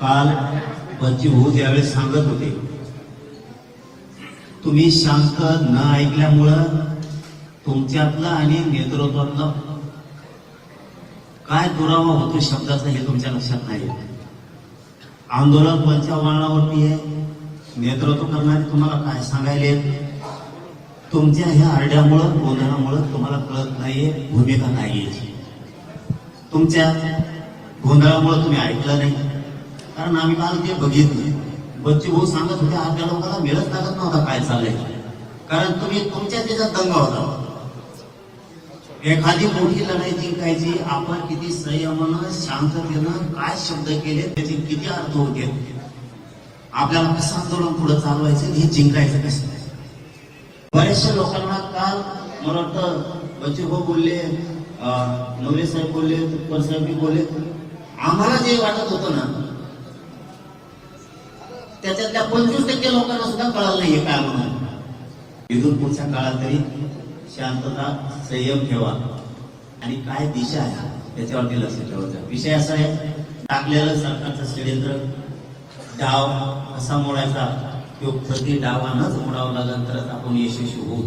काल बच्ची यावेळेस त्यावेळेस सांगत होते. तुम्ही शांत न ऐकल्यामुळं तुमच्यातलं आणि नेतृत्वातलं काय दुरावा होतो शब्दाचा हे तुमच्या लक्षात नाही. आंदोलन कोणत्या वळणावरती आहे? नेतृत्व करणारे तुम्हाला काय सांगायले तुमच्या ह्या आरड्यामुळं गोंधळामुळं तुम्हाला कळत नाहीये भूमिका नाही तुमच्या गोंधळामुळे तुम्ही ऐकलं नाही. कारण आम्ही काल ते बघितलं. बच्चे भाऊ सांगत होते आपल्या लोकांना मिळत लागत नव्हता काय चाललंय. कारण तुम्ही तुमच्या त्याच्यात दंगा होता. एखादी मोठी लढाई जिंकायची आपण किती संयमानं शांततेनं काय शब्द केले त्याचे किती अर्थ होते. आपल्याला कसं आंदोलन पुढे चालवायचं हे जिंकायचं कसं? बऱ्याचशा लोकांना काल मला वाटतं बच्चे भाऊ बोलले अं, नवरे साहेब बोलले तुपकर साहेब बी बोलले. आम्हाला जे वाटत होतं ना त्याच्यातल्या पंचवीस टक्के लोकांना सुद्धा कळलं नाहीये काय म्हणून. इथून पुढच्या काळात तरी शांतता संयम ठेवा. आणि काय दिशा आहे त्याच्यावरती लक्ष ठेवायचं. विषय असा आहे टाकलेलं सरकारचं षडयंत्र डाव कसा मोडायचा तो प्रति डावानच मोडावं लागेल तरच आपण यशस्वी होऊ.